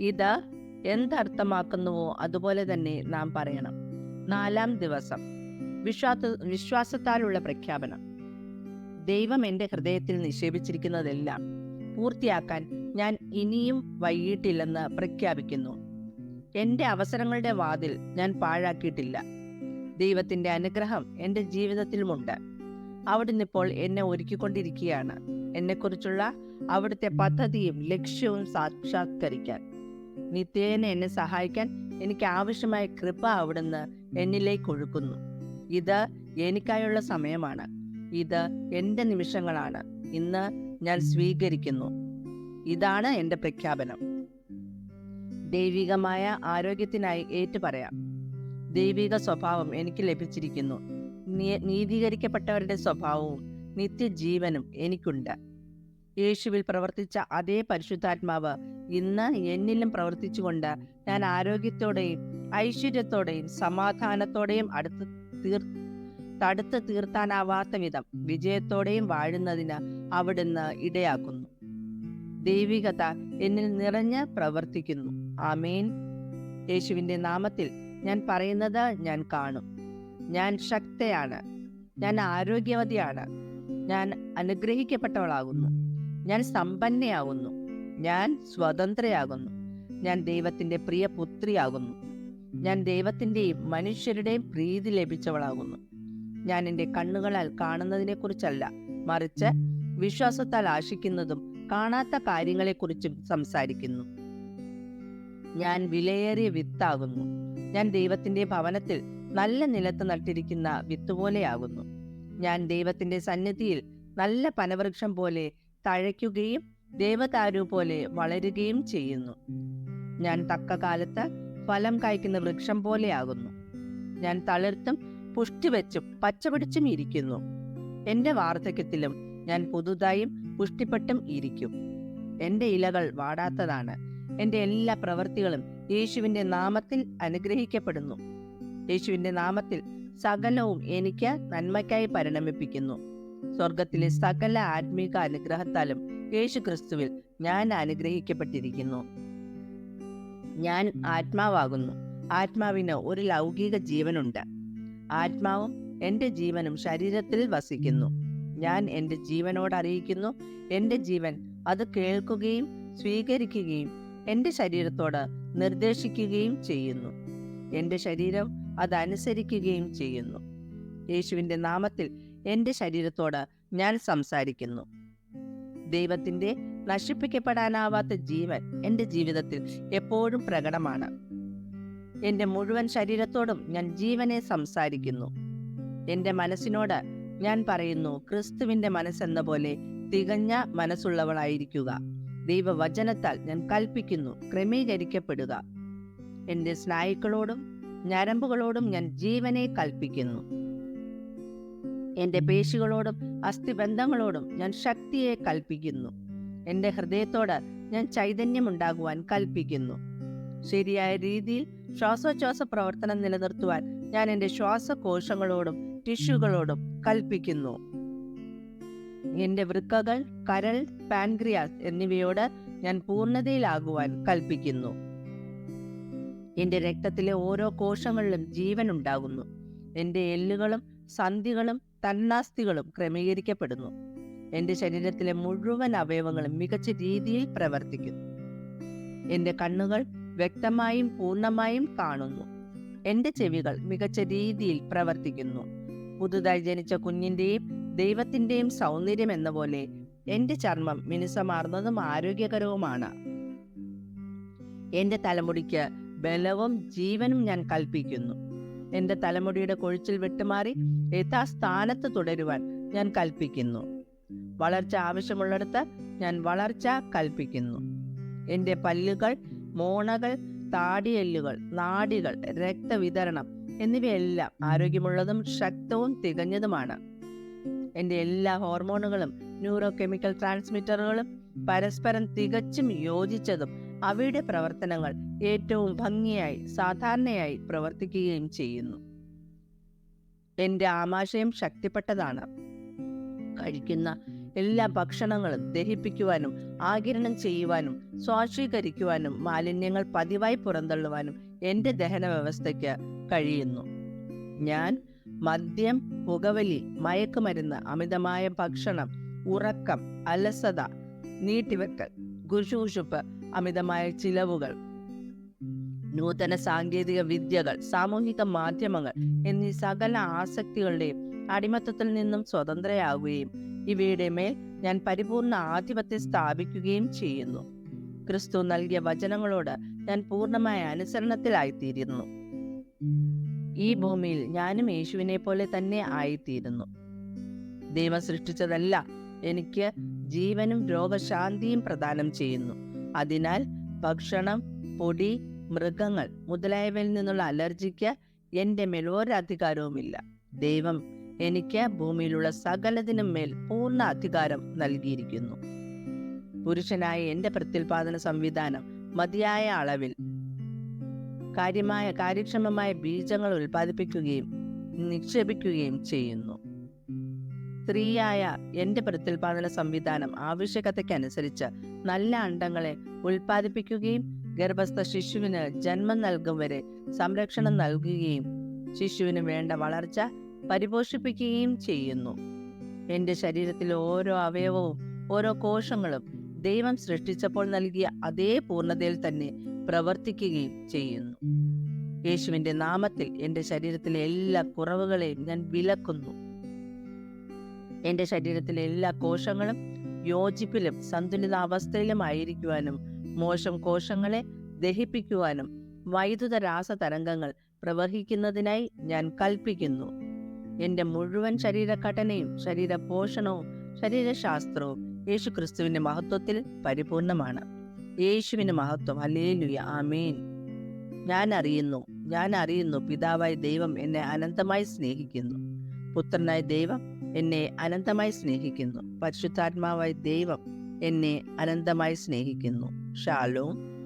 ഇത് എന്തർത്ഥമാക്കുന്നുവോ അതുപോലെ തന്നെ നാം പറയണം. നാലാം ദിവസം. വിശ്വാസ വിശ്വാസത്താലുള്ള പ്രഖ്യാപനം. ദൈവം എന്റെ ഹൃദയത്തിൽ നിക്ഷേപിച്ചിരിക്കുന്നതെല്ലാം പൂർത്തിയാക്കാൻ ഞാൻ ഇനിയും വൈകിട്ടില്ലെന്ന് പ്രഖ്യാപിക്കുന്നു. എന്റെ അവസരങ്ങളുടെ വാതിൽ ഞാൻ പാഴാക്കിയിട്ടില്ല. ദൈവത്തിന്റെ അനുഗ്രഹം എന്റെ ജീവിതത്തിലുമുണ്ട്. അവിടുന്ന് ഇപ്പോൾ എന്നെ ഒരുക്കിക്കൊണ്ടിരിക്കുകയാണ്. എന്നെക്കുറിച്ചുള്ള അവിടുത്തെ പദ്ധതിയും ലക്ഷ്യവും സാക്ഷാത്കരിക്കാൻ. നിത്യേന എന്നെ സഹായിക്കാൻ എനിക്ക് ആവശ്യമായ കൃപ അവിടുന്ന് എന്നിലേക്ക് ഒഴുക്കുന്നു. ഇത് എനിക്കായുള്ള സമയമാണ്. ഇത് എന്റെ നിമിഷങ്ങളാണ്. ഇന്ന് ഞാൻ സ്വീകരിക്കുന്നു. ഇതാണ് എന്റെ പ്രഖ്യാപനം. ദൈവികമായ ആരോഗ്യത്തിനായി ഏറ്റുപറയാം. ദൈവിക സ്വഭാവം എനിക്ക് ലഭിച്ചിരിക്കുന്നു. നീതീകരിക്കപ്പെട്ടവരുടെ സ്വഭാവവും നിത്യജീവനും എനിക്കുണ്ട്. യേശുവിൽ പ്രവർത്തിച്ച അതേ പരിശുദ്ധാത്മാവ് ഇന്ന് എന്നിലും പ്രവർത്തിച്ചുകൊണ്ട് ഞാൻ ആരോഗ്യത്തോടെയും ഐശ്വര്യത്തോടെയും സമാധാനത്തോടെയും അടുത്ത് തീർ തടുത്ത് തീർത്താനാവാത്ത വിധം വിജയത്തോടെയും വാഴുന്നതിന് അവിടുന്ന് ഇടയാക്കുന്നു. ദൈവികത എന്നിൽ നിറഞ്ഞ് പ്രവർത്തിക്കുന്നു. ആമേൻ. യേശുവിന്റെ നാമത്തിൽ ഞാൻ പറയുന്നത് ഞാൻ കാണും. ഞാൻ ശക്തയാണ്. ഞാൻ ആരോഗ്യവതിയാണ്. ഞാൻ അനുഗ്രഹിക്കപ്പെട്ടവളാകുന്നു. ഞാൻ സമ്പന്നയാകുന്നു. ഞാൻ സ്വതന്ത്രയാകുന്നു. ഞാൻ ദൈവത്തിന്റെ പ്രിയ പുത്രിയാകുന്നു ഞാൻ ദൈവത്തിന്റെയും മനുഷ്യരുടെയും പ്രീതി ലഭിച്ചവളാകുന്നു. ഞാൻ എന്റെ കണ്ണുകളാൽ കാണുന്നതിനെക്കുറിച്ചല്ല മറിച്ച് വിശ്വാസത്താൽ ആശിക്കുന്നതും കാണാത്ത കാര്യങ്ങളെക്കുറിച്ചും സംസാരിക്കുന്നു. ഞാൻ വിലയേറിയ വിത്താകുന്നു. ഞാൻ ദൈവത്തിന്റെ ഭവനത്തിൽ നല്ല നിലത്ത് നട്ടിരിക്കുന്ന വിത്ത് പോലെയാകുന്നു ഞാൻ ദൈവത്തിന്റെ സന്നിധിയിൽ നല്ല പനവൃക്ഷം പോലെ തഴയ്ക്കുകയും ദേവതാരു പോലെ വളരുകയും ചെയ്യുന്നു. ഞാൻ തക്ക കാലത്ത് ഫലം കായ്ക്കുന്ന വൃക്ഷം പോലെയാകുന്നു ഞാൻ തളിർത്തും പുഷ്ടിവെച്ചും പച്ചപിടിച്ചും ഇരിക്കുന്നു. എന്റെ വാർദ്ധക്യത്തിലും ഞാൻ പുതുതായും പുഷ്ടിപ്പെട്ടും ഇരിക്കും. എന്റെ ഇലകൾ വാടാത്തതാണ്. എന്റെ എല്ലാ പ്രവൃത്തികളും യേശുവിന്റെ നാമത്തിൽ അനുഗ്രഹിക്കപ്പെടുന്നു. യേശുവിന്റെ നാമത്തിൽ സകലവും എനിക്ക് നന്മയ്ക്കായി പരിണമിപ്പിക്കുന്നു. സ്വർഗത്തിലെ സകല ആത്മീക അനുഗ്രഹത്താലും യേശു ക്രിസ്തുവിൽ ഞാൻ അനുഗ്രഹിക്കപ്പെട്ടിരിക്കുന്നു. ഞാൻ ആത്മാവാകുന്നു. ആത്മാവിന് ഒരു ലൗകിക ജീവനുണ്ട്. ആത്മാവും എന്റെ ജീവനും ശരീരത്തിൽ വസിക്കുന്നു. ഞാൻ എന്റെ ജീവനോട് അറിയിക്കുന്നു. എന്റെ ജീവൻ അത് കേൾക്കുകയും സ്വീകരിക്കുകയും എന്റെ ശരീരത്തോട് നിർദ്ദേശിക്കുകയും ചെയ്യുന്നു. എന്റെ ശരീരം അതനുസരിക്കുകയും ചെയ്യുന്നു. യേശുവിന്റെ നാമത്തിൽ എന്റെ ശരീരത്തോട് ഞാൻ സംസാരിക്കുന്നു. ദൈവത്തിന്റെ നശിപ്പിക്കപ്പെടാനാവാത്ത ജീവൻ എന്റെ ജീവിതത്തിൽ എപ്പോഴും പ്രകടമാണ്. എന്റെ മുഴുവൻ ശരീരത്തോടും ഞാൻ ജീവനെ സംസാരിക്കുന്നു. എന്റെ മനസ്സിനോട് ഞാൻ പറയുന്നു ക്രിസ്തുവിന്റെ മനസ്സെന്ന പോലെ തികഞ്ഞ മനസ്സുള്ളവളായിരിക്കുക. ദൈവവചനത്താൽ ഞാൻ കൽപ്പിക്കുന്നു ക്രമീകരിക്കപ്പെടുക. എന്റെ സ്നായുക്കളോടും ഞരമ്പുകളോടും ഞാൻ ജീവനെ കൽപ്പിക്കുന്നു. എന്റെ പേശികളോടും അസ്ഥിബന്ധങ്ങളോടും ഞാൻ ശക്തിയെ കൽപ്പിക്കുന്നു. എന്റെ ഹൃദയത്തോട് ഞാൻ ചൈതന്യമുണ്ടാകുവാൻ കൽപ്പിക്കുന്നു. ശരിയായ രീതിയിൽ ശ്വാസോച്ഛ്വാസ പ്രവർത്തനം നിലനിർത്തുവാൻ ഞാൻ എന്റെ ശ്വാസകോശങ്ങളോടും ടിഷ്യൂകളോടും കൽപ്പിക്കുന്നു. എന്റെ വൃക്കകൾ കരൾ പാൻക്രിയാസ് എന്നിവയോട് ഞാൻ പൂർണതയിലാകുവാൻ കൽപ്പിക്കുന്നു. എന്റെ രക്തത്തിലെ ഓരോ കോശങ്ങളിലും ജീവൻ ഉണ്ടാകുന്നു എന്റെ എല്ലുകളും സന്ധികളും തന്നാസ്തികളും ക്രമീകരിക്കപ്പെടുന്നു. എന്റെ ശരീരത്തിലെ മുഴുവൻ അവയവങ്ങളും മികച്ച രീതിയിൽ പ്രവർത്തിക്കുന്നു. എന്റെ കണ്ണുകൾ വ്യക്തമായും പൂർണമായും കാണുന്നു. എന്റെ ചെവികൾ മികച്ച രീതിയിൽ പ്രവർത്തിക്കുന്നു. പുതുതായി ജനിച്ച കുഞ്ഞിന്റെയും ദൈവത്തിന്റെയും സൗന്ദര്യം എന്ന പോലെ എന്റെ ചർമ്മം മിനുസമാർന്നതും ആരോഗ്യകരവുമാണ്. എന്റെ തലമുടിക്ക് ബലവും ജീവനും ഞാൻ കൽപ്പിക്കുന്നു. എന്റെ തലമുടിയുടെ കൊഴിച്ചിൽ വിട്ടുമാറി യഥാസ്ഥാനത്ത് തുടരുവാൻ ഞാൻ കൽപ്പിക്കുന്നു. വളർച്ച ആവശ്യമുള്ളിടത്ത് ഞാൻ വളർച്ച കൽപ്പിക്കുന്നു. എന്റെ പല്ലുകൾ മോണകൾ താടിയെല്ലുകൾ നാടികൾ രക്തവിതരണം എന്നിവയെല്ലാം ആരോഗ്യമുള്ളതും ശക്തവും തികഞ്ഞതുമാണ്. എന്റെ എല്ലാ ഹോർമോണുകളും ന്യൂറോ കെമിക്കൽ ട്രാൻസ്മിറ്ററുകളും പരസ്പരം തികച്ചും യോജിച്ചതും അവയുടെ പ്രവർത്തനങ്ങൾ ഏറ്റവും ഭംഗിയായി സാധാരണയായി പ്രവർത്തിക്കുകയും ചെയ്യുന്നു. എന്റെ ആമാശയം ശക്തിപ്പെട്ടതാണ്. കഴിക്കുന്ന എല്ലാ ഭക്ഷണങ്ങളും ദഹിപ്പിക്കുവാനും ആകിരണം ചെയ്യുവാനും സ്വാശീകരിക്കുവാനും മാലിന്യങ്ങൾ പതിവായി പുറന്തള്ളുവാനും എന്റെ ദഹന വ്യവസ്ഥയ്ക്ക് കഴിയുന്നു. ഞാൻ മദ്യം പുകവലി മയക്കുമരുന്ന് അമിതമായ ഭക്ഷണം ഉറക്കം അലസത നീട്ടിവെക്കൽ ഗുശൂഷുപ്പ് അമിതമായ ചിലവുകൾ നൂതന സാങ്കേതിക വിദ്യകൾ സാമൂഹിക മാധ്യമങ്ങൾ എന്നീ സകല ആസക്തികളുടെയും അടിമത്തത്തിൽ നിന്നും സ്വതന്ത്രയാവുകയും ഇവയുടെ മേൽ ഞാൻ പരിപൂർണ ആധിപത്യം സ്ഥാപിക്കുകയും ചെയ്യുന്നു. ക്രിസ്തു നൽകിയ വചനങ്ങളോട് ഞാൻ പൂർണമായ അനുസരണത്തിലായിത്തീരുന്നു. ഈ ഭൂമിയിൽ ഞാനും യേശുവിനെ പോലെ തന്നെ ആയിത്തീരുന്നു. ദൈവം സൃഷ്ടിച്ചതല്ല എനിക്ക് ജീവനും രോഗശാന്തിയും പ്രദാനം ചെയ്യുന്നു. അതിനാൽ ഭക്ഷണം പൊടി മൃഗങ്ങൾ മുതലായവയിൽ നിന്നുള്ള അലർജിക്ക് എന്റെ മേൽ ഒരധികാരവുമില്ല. ദൈവം എനിക്ക് ഭൂമിയിലുള്ള സകലതിനും മേൽ പൂർണ അധികാരം നൽകിയിരിക്കുന്നു. പുരുഷനായ എന്റെ പ്രത്യുൽപാദന സംവിധാനം മതിയായ അളവിൽ കാര്യമായ കാര്യക്ഷമമായ ബീജങ്ങൾ ഉൽപ്പാദിപ്പിക്കുകയും നിക്ഷേപിക്കുകയും ചെയ്യുന്നു. സ്ത്രീയായ എന്റെ പ്രത്യുൽപാദന സംവിധാനം ആവശ്യകതയ്ക്കനുസരിച്ച് നല്ല അണ്ടങ്ങളെ ഉൽപ്പാദിപ്പിക്കുകയും ഗർഭസ്ഥ ശിശുവിന് ജന്മം നൽകും വരെ സംരക്ഷണം നൽകുകയും ശിശുവിന് വേണ്ട വളർച്ച പരിപോഷിപ്പിക്കുകയും ചെയ്യുന്നു. എന്റെ ശരീരത്തിലെ ഓരോ അവയവവും ഓരോ കോശങ്ങളും ദൈവം സൃഷ്ടിച്ചപ്പോൾ നൽകിയ അതേ പൂർണതയിൽ തന്നെ പ്രവർത്തിക്കുകയും ചെയ്യുന്നു. യേശുവിന്റെ നാമത്തിൽ എന്റെ ശരീരത്തിലെ എല്ലാ കുറവുകളെയും ഞാൻ വിലക്കുന്നു. എന്റെ ശരീരത്തിലെ എല്ലാ കോശങ്ങളും യോജിപ്പിലും സന്തുലിതാവസ്ഥയിലും ആയിരിക്കുവാനും മോശം കോശങ്ങളെ ദഹിപ്പിക്കുവാനും വൈദ്യുത രാസ തരംഗങ്ങൾ പ്രവഹിക്കുന്നതിനായി ഞാൻ കൽപ്പിക്കുന്നു. എന്റെ മുഴുവൻ ശരീരഘടനയും ശരീര പോഷണവും ശരീരശാസ്ത്രവും യേശു ക്രിസ്തുവിന്റെ മഹത്വത്തിൽ പരിപൂർണമാണ്. യേശുവിന് മഹത്വം. അല്ലേലുയ ആമീൻ. ഞാൻ അറിയുന്നു. ഞാൻ അറിയുന്നു. പിതാവായ ദൈവം എന്നെ അനന്തമായി സ്നേഹിക്കുന്നു. പുത്രനായ ദൈവം എന്നെ അനന്തമായി സ്നേഹിക്കുന്നു. പരിശുദ്ധാത്മാവായ ദൈവം എന്നെ അനന്തമായി സ്നേഹിക്കുന്നു. ഷാലോം.